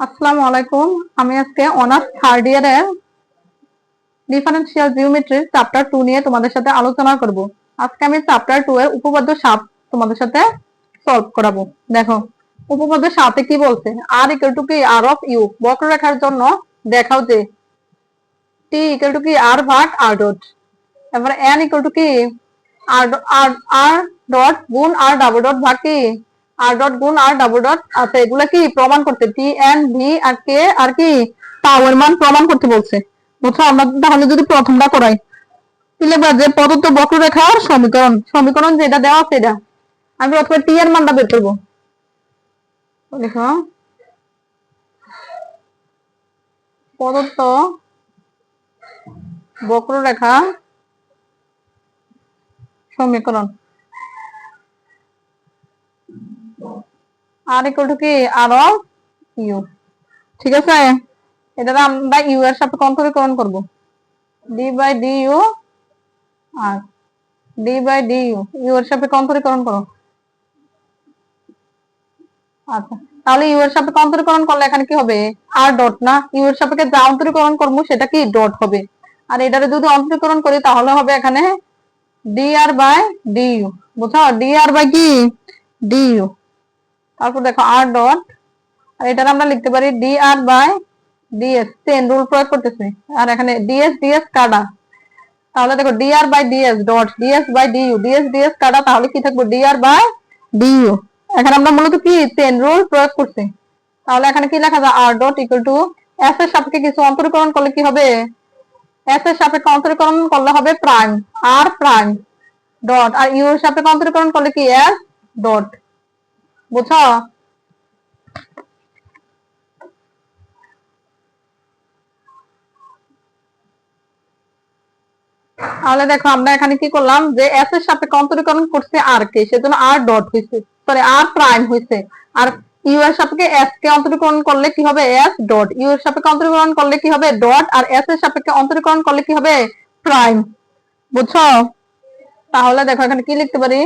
আসসালামু আলাইকুম। আমি আজকে অনার্স থার্ড ইয়ারের ডিফারেন্সিয়াল জিওমেট্রি চ্যাপ্টার টু নিয়ে তোমাদের সাথে আলোচনা করব। আজকে আমি চ্যাপ্টার টু এর উপপাদ্য সাত তোমাদের সাথে সলভ করাবো। দেখো, উপপাদ্য সাথে কি বলছে? আর ইকুয়াল টু কি? আর অফ ইউ বক্ররেখার জন্য দেখাও যে টি ইকুয়াল টু কি? আর ভাগ আর ডট এবারে এন ইকুয়াল টু কি? আর আর আর ডট গুণ আর ডাবল ডট ভাগ কি? আর ডট গুণ আর ডাবল ডট আছে এগুলা কি প্রমাণ করতে? টি এন ভি আর কে আর কি? পাওয়ার মান প্রমাণ করতে বলছে। বুঝছ? আমরা তাহলে যদি প্রথমটা করাই। তাহলে যে প্রদত্ত বক্ররেখার সমীকরণ। সমীকরণ যেটা দেওয়া আছে এটা। আমি প্রথমে টি এর মানটা বের করব। দেখো। প্রদত্ত বক্ররেখা সমীকরণ। আর ইকুয়াল টু কি? আর ইউ ঠিক আছে? এটা আমরা ইউ এর সাপেক্ষে অন্তরীকরণ করব? D by D U R D by D U U এর সাপেক্ষে অন্তরীকরণ করো? আচ্ছা তাহলে ইউ এর সাপেক্ষে অন্তরীকরণ করলে এখানে কি হবে? আর ডট না? ইউ এর সাপেক্ষে যা অন্তরীকরণ করব, সেটা কি ডট হবে? আর এটারে যদি অন্তরীকরণ করি, তাহলে হবে এখানে D R by D U বুঝছ? ডি আর বাই কি? ডি ইউ তারপর দেখো আর ডট আর এটার আমরা লিখতে পারি D R by D S chain rule প্রয়োগ করতেছি। আর এখানে ডিএস ডিএস কাটা। তাহলে দেখো D R by D S dot D S by D U D S D S কাটা, তাহলে কি থাকবে? ডিআর বাই ডিইউ এখানে আমরা মূলত কি? চেন রুল প্রয়োগ করছি। তাহলে এখানে কি লেখা যায়? R dot equal to S এর সাপেক্ষে কিছু অন্তরীকরণ করলে কি হবে? এস এর সাপেক্ষে অন্তরীকরণ করলে হবে prime R prime dot R U এর সাপেক্ষে অন্তরীকরণ করলে কি? এস ডট তাহলে দেখো আমরা এখানে কি করলাম যে এস এর সাপেক্ষে অন্তরীকরণ করছে আর কে, সেজন্য আর ডট হয়েছে সরি আর প্রাইম হয়েছে আর ইউ এর সাপেক্ষে এস কে অন্তরীকরণ করলে কি হবে? এস ডট ইউ এর সাপেক্ষে অন্তরীকরণ করলে কি হবে? ডট আর এস এর সাপেক্ষে অন্তরীকরণ করলে কি হবে? প্রাইম বুঝছ? তাহলে দেখো এখানে কি লিখতে পারি?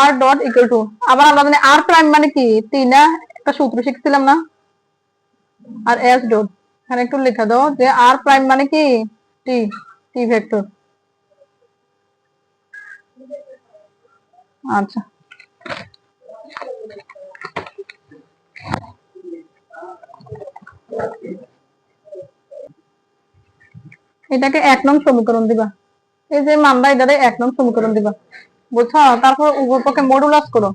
আর ডট ইকুয়াল টু আবার আমরা জানি আর প্রাইম মানে কি? টি না একটা সূত্র শিখছিলাম না? আর এস ডট এখানে একটু লিখে দাও যে আর প্রাইম মানে কি? টি টি ভেক্টর আচ্ছা। এটাকে এক নং সমীকরণ দিবা। এই যে মানটা এটারে এক নং সমীকরণ দিবা। বুঝছ? তারপর উভয় পক্ষে মডুলাস করো।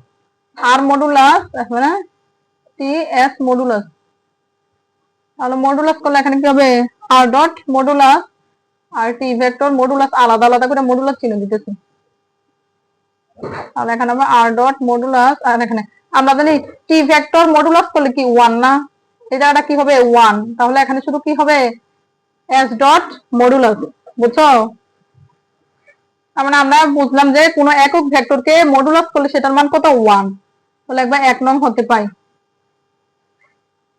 আর মডুলাস এখানে টি এস মডুলাস তাহলে মডুলাস করলে এখানে কি হবে? R dot modulus R T vector modulus আলাদা আলাদা করে মডুলাস চিহ্ন দিতেছি। তাহলে এখানে হবে আর ডট মডুলাস আর এখানে। আমরা জানি টি ভেক্টর মডুলাস করলে কি ওয়ান না? এটা কি হবে? ওয়ান তাহলে এখানে শুধু কি হবে? এস ডট মডুলাস বুঝছ? মানে আমরা বুঝলাম যে কোনো একক ভেক্টরকে মডুলাস করলে সেটার মান কত? ওয়ান তাহলে একবার এক নং হতে পাই।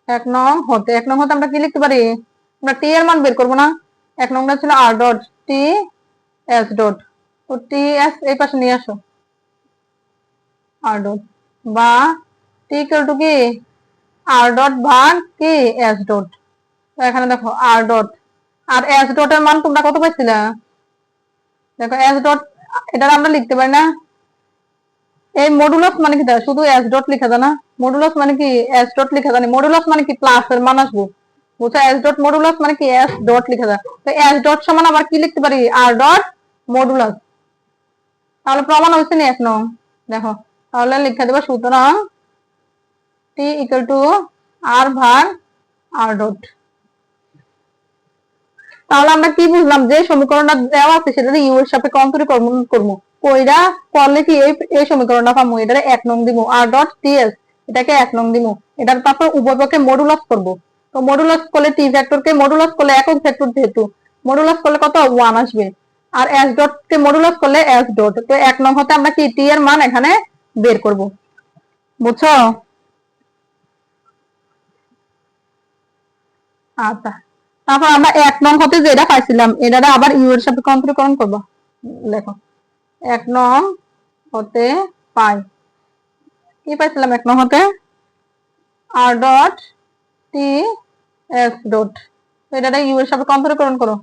এক নং হতে, এক নং হতে আমরা কি লিখতে পারি? আমরা টি এর মান বের করব না। এক নংটা ছিল R dot T S dot তো টি এস এই পাশে নিয়ে আসো। আর ডট বা টি ইকুয়াল টু কি? আর ডট ভাগ কি এস ডট এখানে দেখো আর ডট আর এস ডটের মান তোমরা কত পাইছিলা? দেখো এস ডট এটা আমরা লিখতে পারি না। এই মডুলাস মানে কি শুধু এস ডট লিখা যায় না। মডুলাস মানে কি? এস ডট লিখা যায় মডুলাস মানে কি? প্লাস এর মান আসব। বুঝছ? এস ডট মডুলাস মানে কি? এস ডট লিখা যায় তো এস ডট সমান আবার কি লিখতে পারি? আর ডট মডুলাস তাহলে প্রমাণ হয়েছে নি এক নং। দেখো, তাহলে লিখে দেবো সুতরাং টি ইকুয়াল টু আর ভাগ আর ডট তাহলে আমরা কি বুঝলাম যে সমীকরণটা দেওয়া আছে সেটা ইউ এর সাপেক্ষে অন্তরীকরণ করব কইরা করলে কি এই সমীকরণটা পাবো এটারে এক নং দিব আর ডট টিএস এটাকে এক নং দিব এটার তারপর উভয়পক্ষে মডুলাস করব। তো মডুলাস করলে টি ভেক্টরকে মডুলাস করলে একক ভেক্টর যেহেতু মডুলাস করলে কত? ওয়ান আসবে। আর এস ডট কে মডুলাস করলে এস ডট তো এক নং হতে আমরা কি টি এর মান এখানে বের করব। বুঝছ? আচ্ছা। তারপর আমরা এক নং হতে যেটা পাইছিলাম এটা আবার ইউ এর সাথে অন্তরীকরণ করব। লেখো এক নং হতে পাই। কি পাইছিলাম এক নং হতে? R dot T S dot. এটা ইউ এর সাপেক্ষে অন্তরীকরণ করো।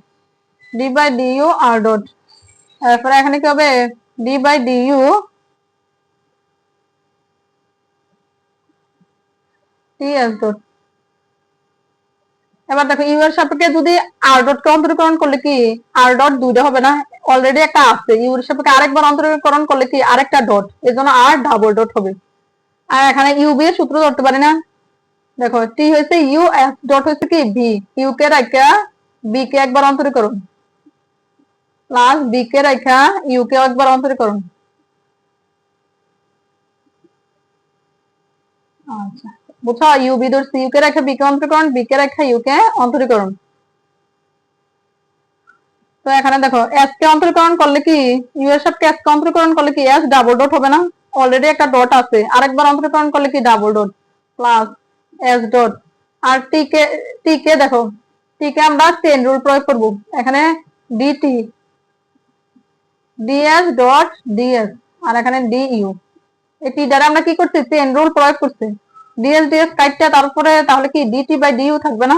D by D U R dot তারপরে এখানে কি হবে? D by D U T S dot. এবার দেখো ইউ এর সাপেক্ষে যদি আর ডট কে অন্তরীকরণ করলে কি আর ডট দুইটা হবে না? অলরেডি একটা আছে। ইউ এর সাপেক্ষে আরেকবার অন্তরীকরণ করলে কি আরেকটা ডট এর জন্য আর ডাবল ডট হবে। আর এখানে ইউ বি এর সূত্র ধরতে পারি না। দেখো টি হয়েছে ইউ এস ডট হয়েছে কি ভি ইউ কে রাখা বি কে একবার অন্তরীকরণ। প্লাস বি কে রাখা ইউ কে একবার অন্তরীকরণ। আচ্ছা। বুঝছ ইউ বি ধরছি ইউ কে রেখা অন্তরীকরণ বি কে রেখা অন্তরীকরণ তো এখানে দেখো এস কে অন্তরীকরণ করলে কি এস কে অন্তরীকরণ করলে কি এস ডাবল ডট হবে না অলরেডি একটা ডট আছে আরেকবার অন্তরীকরণ করলে কি double dot plus S dot R T কে টি কে দেখো টি কে আমরা চেন রুল প্রয়োগ করব এখানে D T D S dot D S আর এখানে ডি ইউ এই টি দ্বারা আমরা কি করছি চেন রুল প্রয়োগ করছি ডিএস ডিএস কাটটা তারপরে তাহলে কি ডিটি বাই ডিইউ থাকবে না?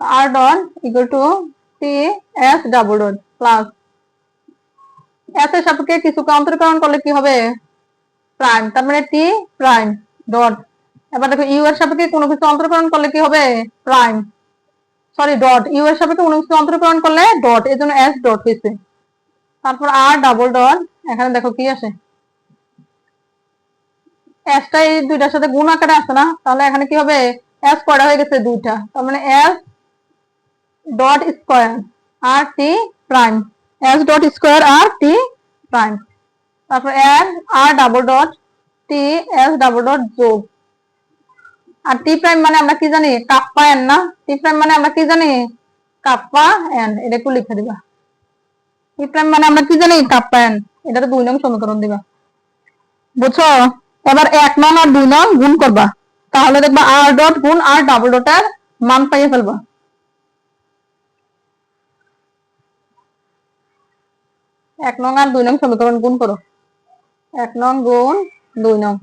R dot equal to T S double dot plus S এর সাপেক্ষে কিছুকে অন্তরীকরণ করলে কি হবে? প্রাইম তার মানে টি প্রাইম ডট এবার দেখো ইউ এর সাপেক্ষে কোনো কিছু অন্তরীকরণ করলে কি হবে? প্রাইম সরি ডট ইউ এর সাপেক্ষে কোনো কিছু অন্তরীকরণ করলে ডট এর জন্য এস ডট হয়েছে। তারপর আর ডাবল ডট এখানে দেখো কি আসে? এসটা দুইটার সাথে গুণ আকারে আছে না, তাহলে এখানে কি হবে? এস হয়ে গেছে? দুইটা। তার মানে S dot square R T prime S dot square R T prime তারপর S R double dot T S double dot যোগ। আর টি প্রাইম মানে আমরা কি জানি? কাপ্পা এন না? টি প্রাইম মানে আমরা কি জানি? কাপ্পা এন এটা একটু লিখে দিবা। টি প্রাইম মানে আমরা কি জানি? কাপ্পা এন এটা দুই নং সমীকরণ দিবা। বুঝছ? এবার এক নং আর দুই নং গুণ করবা। তাহলে দেখবা আর ডট গুণ আর ডাবল ডটের মান পাইয়ে ফেলবা। এক নং আর দুই নং সমীকরণ গুণ করো। এক নং গুণ দুই নং।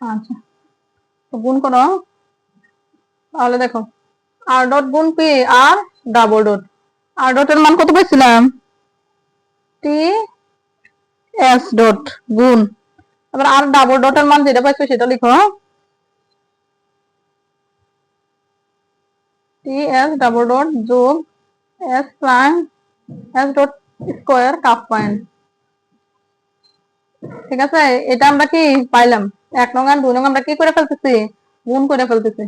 আচ্ছা গুণ করো। তাহলে দেখো আর ডট গুণ P R double dot R ডটের মান কত পাইছিলাম? টি এস ডট গুণ। এবার আর ডাবল ডটের মান যেটা পাইছো সেটা লিখো টি এস ডাবল ডট যোগ S prime S dot square kappa point ঠিক আছে? এটা আমরা কি পাইলাম? এক নং আর দুই নং আমরা কি করে ফেলতেছি? গুণ করে ফেলতেছি।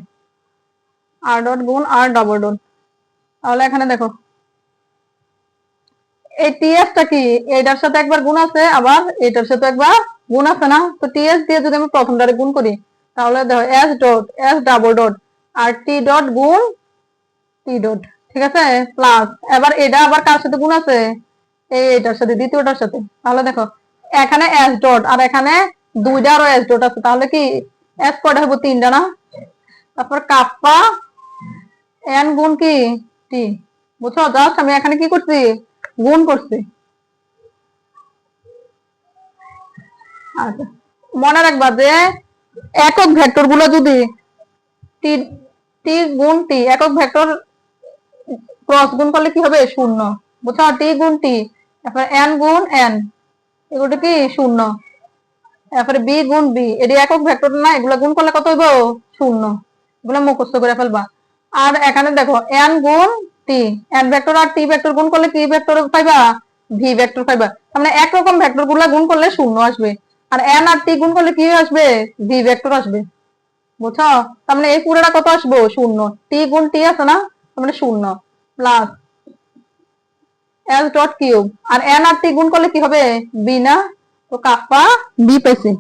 আর ডট গুণ আর ডাবল ডট তাহলে এখানে দেখো এই টিএসটা কি? এটার সাথে একবার গুণ আছে, আবার এটার সাথে একবার গুণ আছে না? তো টিএস দিয়ে যদি আমি প্রথমটারে গুণ করি, তাহলে দেখো S dot S double dot R T dot গুণ টি ডট ঠিক আছে? প্লাস এবার এটা আবার কার সাথে গুণ আছে? এই এটার সাথে, দ্বিতীয়টার সাথে। তাহলে দেখো, এখানে এস ডট আর এখানে দুইটা আরও এস ডট আছে, তাহলে কি এস কয়টা হব তিনটা না? তারপর কাপ্পা এন গুণ কি? টি বুঝছ? জাস্ট আমি এখানে কি করছি? গুণ করছি। আচ্ছা মনে রাখবা যে একক ভেক্টরগুলো যদি টি টি গুণ টি, একক ভেক্টর ক্রস গুণ করলে কি হবে? শূন্য। বুঝছ? টি গুণ টি, তারপরে এন গুণ এন এগুলো কি? শূন্য। তারপরে বি গুণ বি এটি একক ভেক্টর না, এগুলো গুণ করলে কত হইব? শূন্য। এগুলো মুখস্থ করে ফেলবা। আর এখানে দেখো এন গুণ T N vector R T vector গুণ করলে কি ভেক্টর পাইবা? ভি ভেক্টর পাইবা। মানে একরকম ভেক্টরগুলা গুণ করলে শূন্য আসবে। আর এন আর টি গুণ করলে কি আসবে? ভি ভেক্টর আসবে। বুঝছ? তার মানে এই পুরোটা কত আসব? শূন্য। টি গুণ টি আছে না? তার মানে শূন্য। Plus S dot cube R N R T গুণ করলে কি হবে? বি না? তো কাপ্পা বি পেয়েছি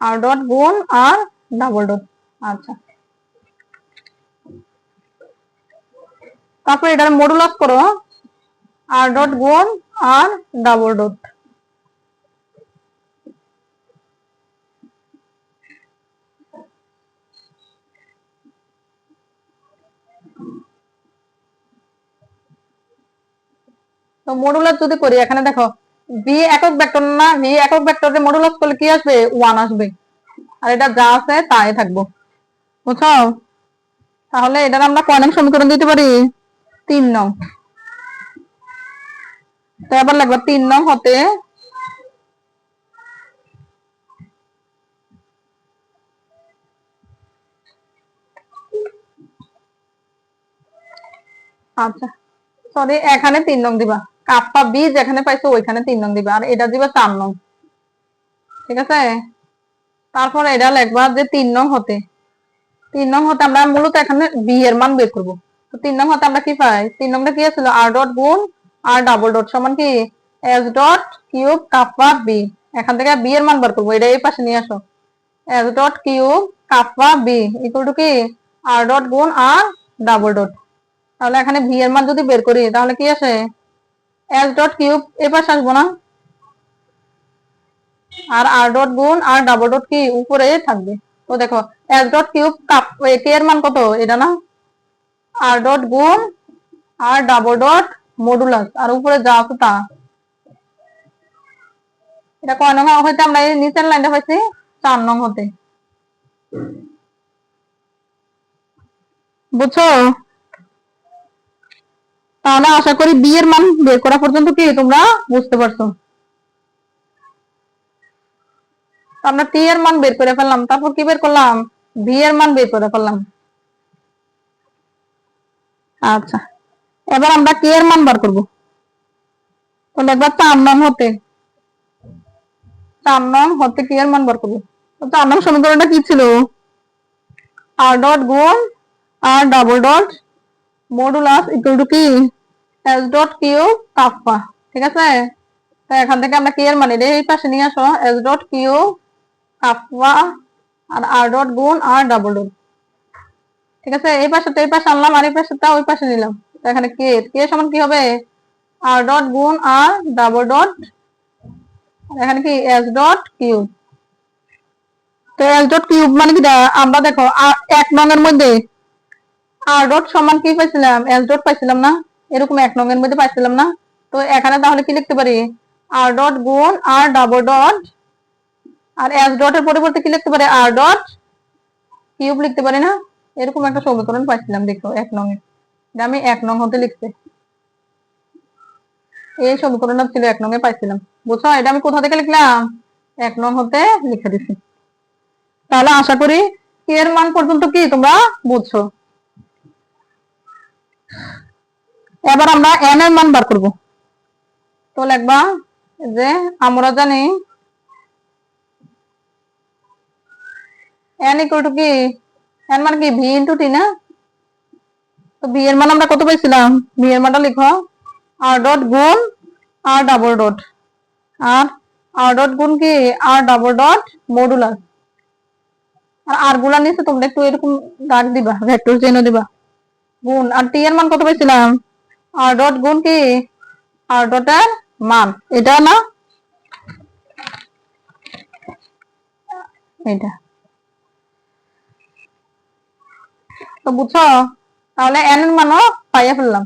আর ডট গুণ আর ডাবল ডট আচ্ছা। তারপর এটার মডুলাস করো আর ডট গুণ আর ডাবল ডট তো মডুলাস যদি করি, এখানে দেখো ভি একক ভেক্টর না ভি একক ভেক্টরে মডুলাস করলে কি আসবে? ওয়ান আসবে। আর এটা যা আছে তাই থাকব। বুঝছ তাহলে এটার আমরা কয় নং সমীকরণ দিতে পারি? তিন নং। তো এবার লাগবে তিন নং হতে আচ্ছা সরি এখানে তিন নং দিবা। কাপ্পা বি যেখানে পাইছো ওইখানে তিন নং দিবা, আর এটা দিবা চার নং। ঠিক আছে? তারপর এটা লিখবা যে তিন নং হতে। তিন নং হতে আমরা মূলত এখানে বি এর মান বের করব। তিন নং হতে আমরা কি পাই? তিন নংটা কি আছিল আর ডট গুণ আর ডাবল ডট সমান কি? S dot cube kappa B এখান থেকে বি এর মান বার করব। এটা এই পাশে নিয়ে আসো। S dot cube kappa B equal to কি? আর ডট গুণ আর ডাবল ডট তাহলে এখানে ভি এর মান যদি বের করি, তাহলে কি আসে? এস ডট কিউব এ পাশে আসব না। আর আর ডট গুণ আর ডাবল ডট কি? উপরে থাকবে। তো দেখো এস ডট কিউব কাপ কে এর মান কত? এটা না? আর ডট গুণ আর ডাবল ডট মডুলাস আর উপরে যা আছে তা। এটা কয় নং হইতে আমরা এই নিচের লাইনটা পাইছি চার নং হতে। বুঝছ? তাহলে আশা করি বি এর মান বের করা পর্যন্ত কি তোমরা বুঝতে পারছ তো আমরা টি এর মান বের করে ফেললাম। তারপর কি বের করলাম? ভি এর মান বের করে ফেললাম। আচ্ছা। এবার আমরা কে এর মান বার করব। তো দেখবা চার নং হতে। নং হতে কে এর মান বার করব। তো চার নং সমীকরণটা কি ছিল? আর ডট গুণ R double dot modulus equal to কি? এস ডট কিউ কাপ্পা ঠিক আছে? তো এখান থেকে আমরা কে এর মান এই পাশে নিয়ে আসো। এস ডট কিউ কাপ্পা আর আর ডট গুণ আর ডাবল ডট। ঠিক আছে? এই এই পাশে আনলাম আর এই ওই পাশে নিলাম। এখানে কে? কে সমান কি হবে? আর ডট গুণ আর ডাবল ডট। এখানে কি? S dot cube. তো এস ডট কিউব মানে কি? আমরা দেখো এক নং এর মধ্যে আর ডট সমান কি পাইছিলাম? এস ডট পাইছিলাম না। এরকম এক নং এর মধ্যে পাইছিলাম না। তো এখানে তাহলে কি লিখতে পারি? আর ডট গুণ আর ডাবল ডট আর এস ডট এর পরিবর্তে কি লিখতে পারে? আর ডট কিউব লিখতে পারে না? এরকম একটা সমীকরণ পাইছিলাম, দেখো, এক নং এ। আমি এক নং হতে লিখতে। এই সমীকরণটা ছিল এক নং এ পাইছিলাম। বুঝছ? এটা আমি কোথা থেকে লিখলাম? এক নং হতে লিখে দিছি। তাহলে আশা করি এর মান পর্যন্ত কি তোমরা বুঝছ? এবার আমরা এন এর মান বার করব। তো লিখবা যে আমরা জানি এন ইকুয়াল টু কি? এন মানে কি ভি ইন্টু টি না? তো ভি এর মান আমরা কত পাইছিলাম? ভি এর মানটা লিখো। আর ডট গুণ আর ডাবল ডট আর আর ডট গুণ কি? R double dot modulus R আরগুলা নিচে তোমরা একটু এরকম দাগ দিবা ভেক্টর চিহ্ন দিবা। গুণ, আর টি এর মান কত পাইছিলাম? আর ডট গুণ কি? আর ডটের মান। এটা না? এটা। তো বুঝছ? তাহলে এন এর মানও পাইয়া ফেললাম।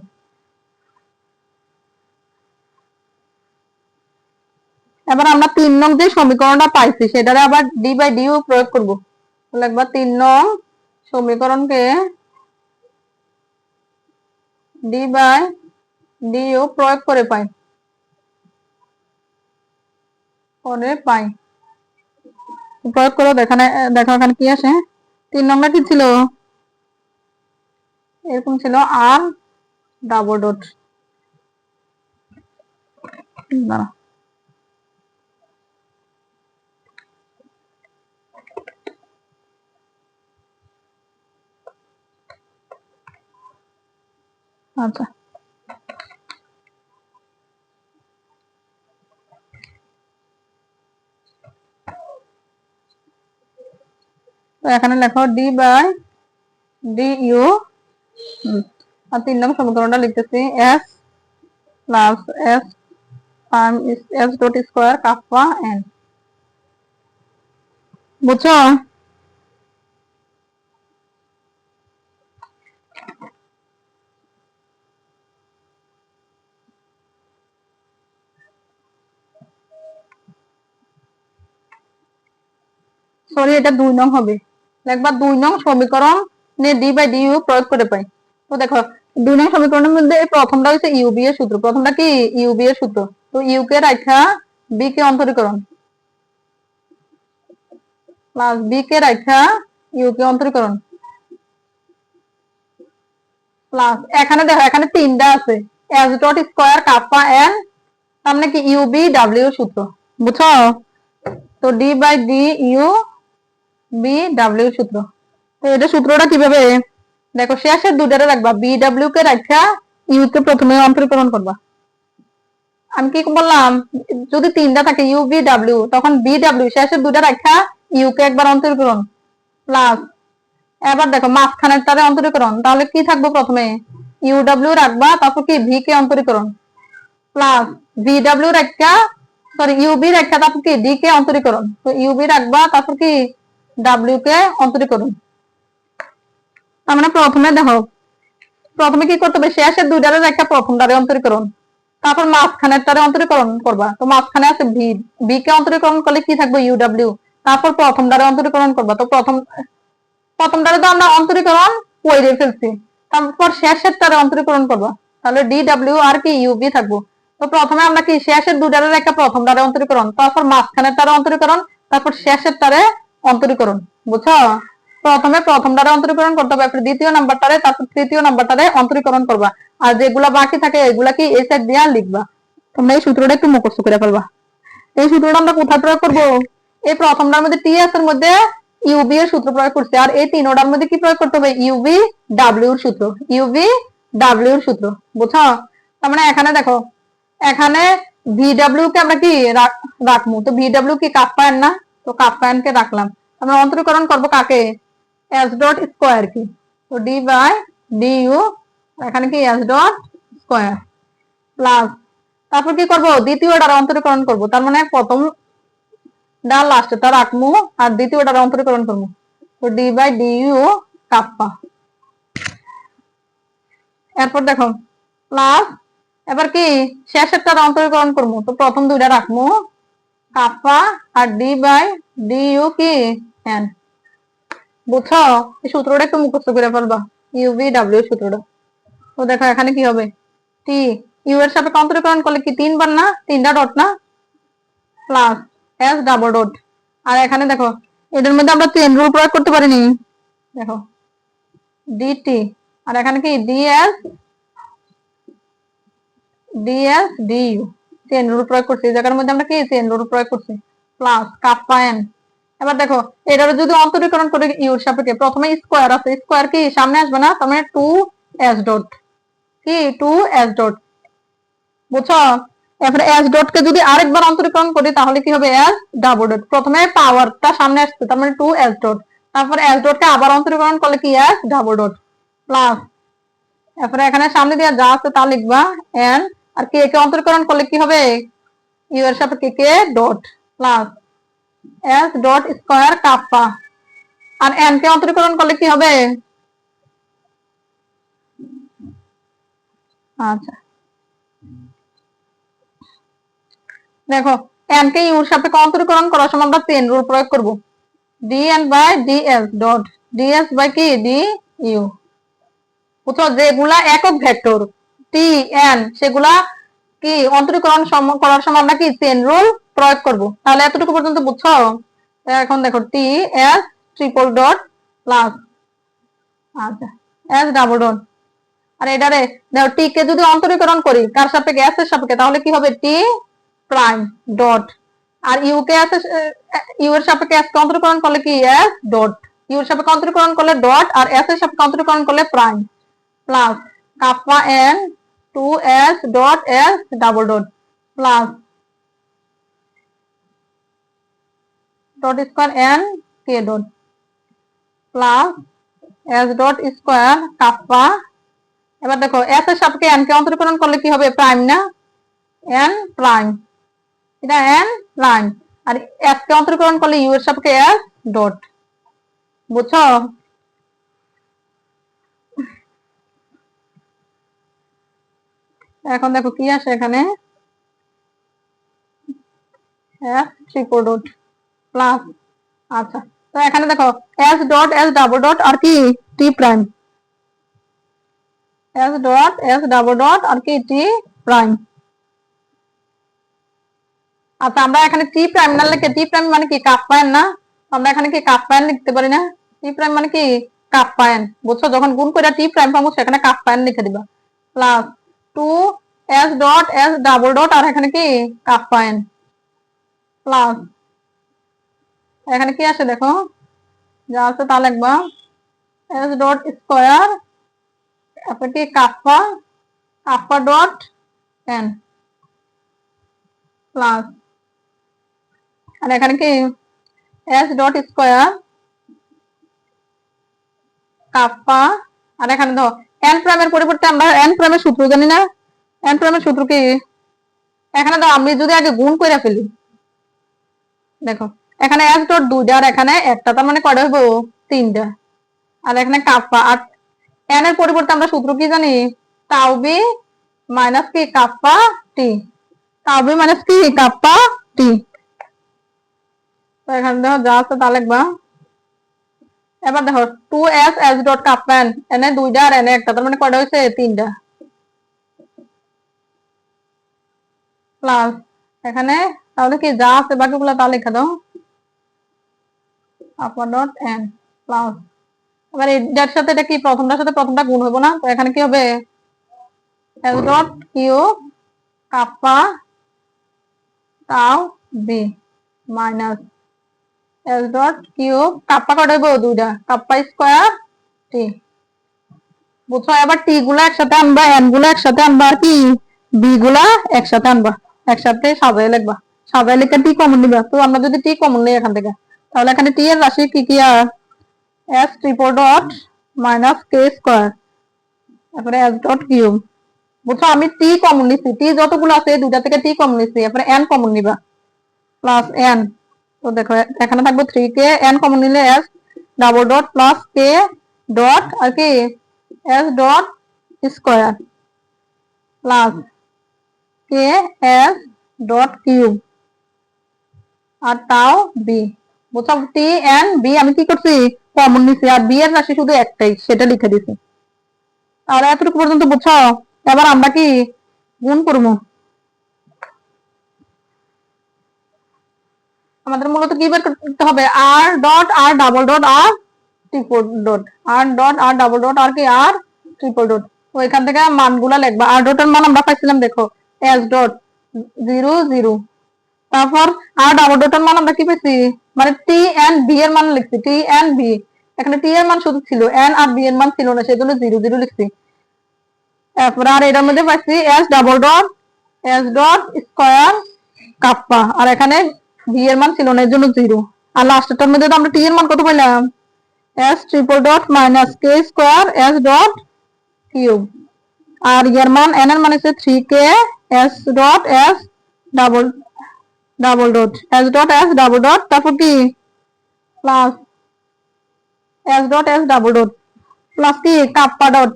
এবার আমরা তিন নং যে সমীকরণটা পাইছি, সেটারে আবার ডি বাই ডিউ প্রয়োগ করব। তাহলে একবার তিন নং সমীকরণকে ডি বাই ডিউ প্রয়োগ করে পাই। করে পাই। প্রয়োগ করো, দেখানে দেখো এখানে কি আসে? তিন নম্বর কি ছিল? এরকম ছিল আর ডাবল ডট আচ্ছা। তো এখানে লেখো ডি বাই ডি ইউ আর তিন নম্বর সমীকরণটা লিখতেছি S plus S S dot square N বুঝছ সরি এটা দুই নং হবে। একবার দুই নং সমীকরণ নে ডি ইউ প্রয়োগ করে পাই। তো দেখো, দুই নং সমীকরণের মধ্যে প্রথমটা হচ্ছে ইউবি এর সূত্র। প্রথমটা কি ইউবি এর সূত্র? তো ইউ কে রাখা বি কে অন্তরীকরণ। প্লাস বি কে রাখা ইউ কে অন্তরীকরণ। প্লাস এখানে দেখো, এখানে তিনটা আছে। S dot square kappa N তার মানে কি ইউবি ডাব্লিউ সূত্র। বুঝছ? তো D by D U B W সূত্র। তো এটা সূত্রটা কীভাবে? দেখো শেষের দুটারে রাখবা। বি ডাব্লিউ কে রাখা ইউ কে প্রথমে অন্তরীকরণ করবা। আমি কি বললাম? যদি তিনটা থাকে ইউ বি ডাব্লিউ তখন বি ডাব্লিউ শেষের দুটা রাখা ইউ কে একবার অন্তরীকরণ। প্লাস এবার দেখো মাঝখানের তারে অন্তরীকরণ। তাহলে কি থাকব প্রথমে? ইউ ডাব্লিউ রাখবা, তারপর কি? ভি কে অন্তরীকরণ। প্লাস ভি ডাব্লিউ রাখা সরি ইউবি রাখা তারপর কি? ডি কে অন্তরীকরণ। তো ইউবি রাখবা, তারপর কি? ডাব্লিউ কে অন্তরীকরণ। মানে প্রথমে দেখো। প্রথমে কি করতে হবে? শেষের দুইটারে রেখা প্রথম দ্বারে অন্তরীকরণ তারপর মাঝখানের তারে অন্তরীকরণ করবা। তো মাঝখানে আছে ভি ভি কে অন্তরীকরণ করলে কি থাকবে? ইউ ডাব্লিউ তারপর প্রথম দ্বারে অন্তরীকরণ করবা। তো প্রথম প্রথম দ্বারে তো আমরা অন্তরীকরণ করে ফেলছি। তারপর শেষের তারে অন্তরীকরণ করবা। তাহলে ডি ডাব্লিউ আর কি ইউবি থাকব। তো প্রথমে আমরা কি শেষের দুটারে একটা প্রথম দ্বারে অন্তরীকরণ। তারপর মাঝখানের তারে অন্তরীকরণ। তারপর শেষের তারে অন্তরীকরণ। বুঝছ? প্রথমে প্রথম দ্বারা অন্তরীকরণ করতে হবে। তারপর দ্বিতীয় নাম্বারটারে তারপর তৃতীয় নাম্বারটারে অন্তরীকরণ করবা। আর যেগুলা বাকি থাকে, এগুলা কি এই সাইড দিয়ে লিখবা। তোমরা এই সূত্রটা একটু মুখস্থ করে ফেলবা। এই সূত্রটা আমরা কোথায় প্রয়োগ করব? এই প্রথমটার মধ্যে এর মধ্যে ইউবি এর সূত্র প্রয়োগ করছে। আর এই মধ্যে কি প্রয়োগ করতে হবে? ইউবি ডাব্লিউ এর সূত্র। ইউবি ডাব্লিউ এর সূত্র। বুঝছ? তার মানে এখানে দেখো, এখানে ভিডব্লিউ কে আমরা কি রাখ- রাখব? তো ভিডব্লিউ কি কাপ্পায়ন না? তো কাপ্পায়ন কে রাখলাম। আমরা অন্তরীকরণ করব কাকে? এস ডট স্কোয়ার কি? তো ডি বাই ডি ইউ এখানে কি এস ডট স্কোয়ার প্লাস তারপর কি করব? দ্বিতীয়টার অন্তরীকরণ করব। তার মানে প্রথম ডা লাস্টে তার রাখব আর দ্বিতীয়টার অন্তরীকরণ করব। তো D by D U kappa এরপর দেখো প্লাস এবার কি? শেষেরটার অন্তরীকরণ করব। তো প্রথম দুইটা রাখব কাপা আর ডি বাই ডি ইউ কি? এন বুঝছ? এই সূত্রটা একটু মুখস্থ করে ফেলবা। ইউভি ডাব্লিউ সূত্রটা। তো দেখো, এখানে কি হবে? টি ইউ এর সাথে অন্তরীকরণ করলে কি তিনবার না? তিনটা ডট না? Plus S double dot R এখানে দেখো এটার মধ্যে আমরা চেন রুল প্রয়োগ করতে পারিনি। দেখো ডিটি আর এখানে কি? D S D S D U chain rule প্রয়োগ করছি। এই জায়গার মধ্যে আমরা কি? চেন রুল প্রয়োগ করছি। প্লাস কাপ্পা এন এবার দেখো এটার যদি অন্তরীকরণ করে ইউর সাপেক্ষে, প্রথমে স্কোয়ার আছে স্কোয়ার কি? সামনে আসবে না? তার মানে টু এস ডট কি? টু এস ডট বুঝছ? এরপরে এস ডট কে যদি আরেকবার অন্তরীকরণ করি, তাহলে কি হবে? এস ডাবল ডট প্রথমে পাওয়ারটা সামনে আসছে, তার মানে টু এস ডট তারপর এস ডট কে আবার অন্তরীকরণ করলে কি? এস ডাবল ডট প্লাস এরপরে এখানে সামনে দিয়ে যা আছে তা লিখবা এন আর কে কে অন্তরীকরণ করলে কি হবে? ইউ এর সাথে কে? K dot plus S dot square kappa আর এন কে অন্তরীকরণ করলে কি হবে? আচ্ছা। দেখো এন কে ইউর সাপেক্ষে অন্তরীকরণ করার সময় আমরা চেন রুল প্রয়োগ করব। D N by D S dot D S by কি? ডি ইউ বুঝছ যেগুলা একক ভেক্টর টি এন সেগুলা কি অন্তরীকরণ করার সময় আমরা কি চেন রুল প্রয়োগ করব? তাহলে এতটুকু পর্যন্ত বুঝছ? এখন দেখো T S triple dot plus আচ্ছা এস ডাবল ডট আর এটারে দেখো টি কে যদি অন্তরীকরণ করি, কার সাপেক্ষে? এস এর সাপেক্ষে, তাহলে কি হবে? T prime dot R U K S U এর সাপেক্ষে এস অন্তরীকরণ করলে কি? এস ডট ইউ এর সাপেক্ষে অন্তরীকরণ করলে ডট আর এস এর সাপেক্ষে অন্তরীকরণ করলে prime plus kappa N two S dot S double dot plus dot square N কে dot plus S dot square kappa এবার দেখো এস এর সাপেক্ষে এন কে অন্তরীকরণ করলে কি হবে? প্রাইম না? এন প্রাইম এটা এন প্রাইম আর এস কে অন্তরীকরণ করলে ইউ এর সাপেক্ষে এস ডট বুঝছ? এখন দেখো কি আসে এখানে? এস প্লাস আচ্ছা। তো এখানে দেখো S dot S double dot আর কি? T prime S dot S double dot আর কি? টি প্রাইম আচ্ছা আমরা এখানে টি প্রাইম না লিখে টি প্রাইম মানে কি? কাপ পায়েন না? আমরা এখানে কি কাপ পায়েন লিখতে পারি না? টি প্রাইম মানে কি? কাপ পায়েন বুঝছ? যখন গুণ করে টি প্রাইম পাবো, সেখানে কাপ পায়েন লিখে দিবা। Plus two S dot S double dot আর এখানে কি? কাপ পায়েন প্লাস এখানে কি আছে দেখো? যা আছে তা লিখবা। এস ডট স্কোয়ার তারপরে কি kappa kappa dot N plus আর এখানে কি? এস ডট স্কোয়ার কাপ্পা আর এখানে ধর এন প্রাইমের পরিবর্তে আমরা এন প্রাইমের সূত্র জানি না। এন প্রাইমের সূত্র কি? এখানে তো আমি যদি আগে গুণ করে ফেলি। দেখো, এখানে এস ডট দুইটা আর এখানে একটা, তার মানে কয়টা হইব? তিনটা। আর এখানে কাপ্পা আর এন এর পরিবর্তে আমরা সূত্র কি জানি? তাও বি মাইনাস কি কাপ্পা টি তাও বি মাইনাস কি কাপ্পা টি তো এখানে দেখো, যা আছে তা লিখবা। এবার দেখো two S S dot kappa N দুইটা আর এনে একটা, তার মানে কয়টা হয়েছে? তিনটা। প্লাস এখানে তাহলে কি যা আছে বাকিগুলো তা লেখা দাও। আপার ডট এন প্লাস এবার এটার সাথে এটা কি প্রথমটার সাথে প্রথমটা গুণ হব না? তো এখানে কি হবে? S dot Q kappa tau B minus S dot Q kappa কটা হইব দুইটা। কাপ্পা স্কোয়ার টি বুঝছ? এবার টি গুলা একসাথে আনবা এনগুলা একসাথে আনবা, আর কি? বি গুলা একসাথে আনবা। একসাথে সাজাই লিখবা সাজাই লিখে টি কমন নিবা। তো আমরা যদি টি কমন নিই এখান থেকে, তাহলে এখানে টি এর রাশি কি কি আর? S triple dot minus K square তারপরে এস ডট কিউব বুঝছ? আমি টি কমন নিচ্ছি টি যতগুলো আছে দুটা থেকে টি কমন নিচ্ছি তারপরে এন কমন নিবা। প্লাস এন তো দেখো, এখানে থাকবে থ্রি কে এন কমন নিলে S double dot plus K dot আর কি? S dot square plus K S dot cube আর তাও বি বুঝছ টি এন বি আমি কি করছি? কমন নিছি, আর বি এর রাশি শুধু একটাই, সেটা লিখে দিছি। আর এতটুকু পর্যন্ত বুঝছ এবার আমরা কি গুণ করব? আমাদের মূলত কি বের করতে হবে? R dot R double dot R triple dot R dot R double dot আর কি আর ট্রিপল ডট ওইখান থেকে মানগুলা লিখবা। আর ডটের মান আমরা পাইছিলাম দেখো এস ডট জিরো জিরো তারপর আর ডাবল ডটের মান আমরা কি পেয়েছি মানে টি এন বি এর মান লিখছি টি এন বি এখানে টি এর মান শুধু ছিল এন আর বি এর মান ছিল না, সেজন্য জিরো জিরো লিখছি। তারপর আর এটার মধ্যে পাইছি S double dot S dot square kappa আর এখানে বি এর মান ছিল না এর জন্য জিরো আর লাস্টেরটার মধ্যে তো আমরা টি এর মান কত পাইলাম? S triple dot minus K square S dot cube আর ইয়ার মান এন এর মান হচ্ছে three K S dot S double double dot S dot S double dot তারপর কি? Plus S dot S double dot plus কি? Kappa dot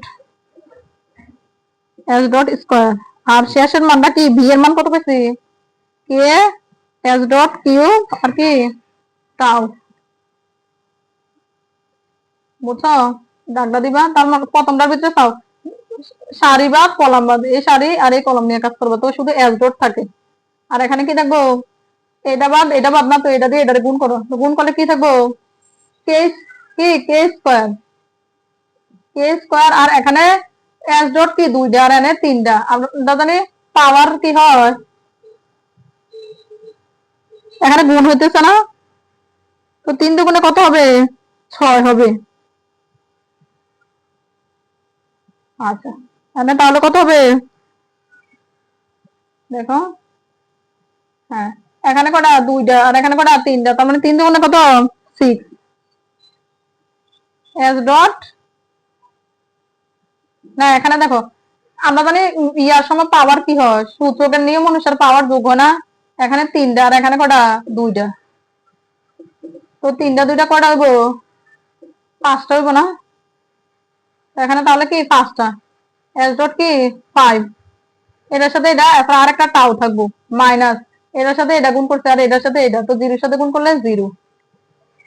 S dot square আর শেষের মানটা কি? ভি এর মান কত পেয়েছি কে এস ডট কিউব আর কি? তাও। বুঝছ? দাগটা দিবা, তার মানে প্রথমটার ভিতরে পাও সারি বা কলাম বাদ এই সারি আর এই কলম নিয়ে কাজ করব, তো শুধু এস ডট থাকে। আর এখানে কি থাকব এটা বাদ এটা বাদ না তো এটা দিয়ে এটা গুণ করো। গুণ করলে কি থাকব? কে কি কে স্কোয়ার কে স্কোয়ার আর এখানে এস ডট কি? দুইটা আর এনে তিনটা। আমরা জানি পাওয়ার কি হয়? এখানে গুণ হইতেছে না? তো তিন দুগুণে কত হবে? ছয় হবে। আচ্ছা তাহলে কত হবে? দেখো। হ্যাঁ এখানে কটা? দুইটা। আর এখানে কটা? তিনটা। তার মানে তিন দুগুণে কত? সিক্স এস ডট না, এখানে দেখো, আমরা জানি ইয়ার সময় পাওয়ার কি হয়? সূত্রকের নিয়ম অনুসারে পাওয়ার যোগ হয় না। এখানে তিনটা আর এখানে কটা? দুইটা। তো তিনটা, দুইটা কটা হইব? পাঁচটা হইব না? এখানে তাহলে কি পাঁচটা? এস ডট কি? ফাইভ এটার সাথে এটা এখন আর একটা টাও থাকব মাইনাস এটার সাথে এটা গুণ করছে আর এটার সাথে এটা। তো জিরোর সাথে গুণ করলে জিরো।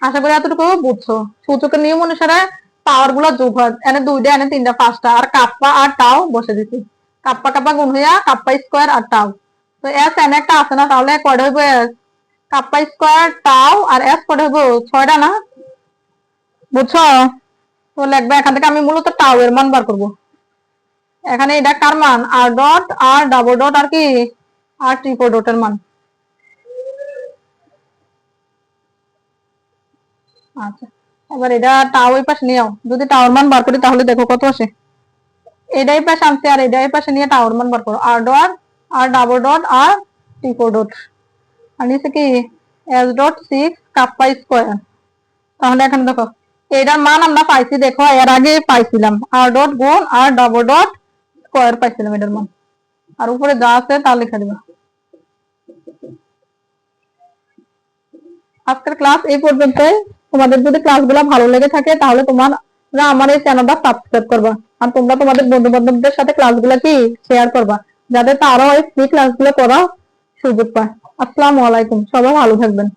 আশা করি এতটুকু বুঝছ? সূচকের নিয়ম অনুসারে পাওয়ারগুলো যোগ হয়। এনে দুইটা, এনে তিনটা, পাঁচটা। আর কাপ্পা আর টাও বসে দিছি। কাপ্পা কাপ্পা গুণ হইয়া কাপ্পা স্কোয়ার আর টাও তো এস এনে একটা আছে না, তাহলে কয়টা হইব এস কাপ্পা স্কোয়ার টাও আর এস কয়টা হইব ছয়টা না? বুঝছ? তো লিখবে এখান থেকে আমি মূলত টাও এর মান বার করব। এখানে এটা কার মান? R dot R double dot আর কি? আর ট্রিপল ডটের মান। আচ্ছা এবার এটা টাও এই পাশে নিয়ে যদি টাওয়ার মান বার করি তাহলে দেখো কত আসে। এটাই পাশে আনছে আর এটাই পাশে নিয়ে টাওয়ার মান বার করো। R dot R double dot R triple dot আর নিচে কি S dot six kappa square তাহলে এখানে দেখো, এটার মান আমরা পাইছি, দেখো, এর আগে পাইছিলাম। আর ডট গুণ আর ডাবল ডট স্কোয়ার পাইছিলাম এটার মান। আর উপরে যা আছে তা লিখে দিবা। আজকের ক্লাস এই পর্যন্তই। তোমাদের যদি ক্লাসগুলো ভালো লেগে থাকে, তাহলে তোমরা আমার এই চ্যানেলটা সাবস্ক্রাইব করবা। আর তোমরা তোমাদের বন্ধু বান্ধবদের সাথে ক্লাসগুলো কি? শেয়ার করবা। যাতে তারাও এই ফ্রি ক্লাসগুলো করা সুযোগ পায়। আসসালামু আলাইকুম সবাই ভালো থাকবেন।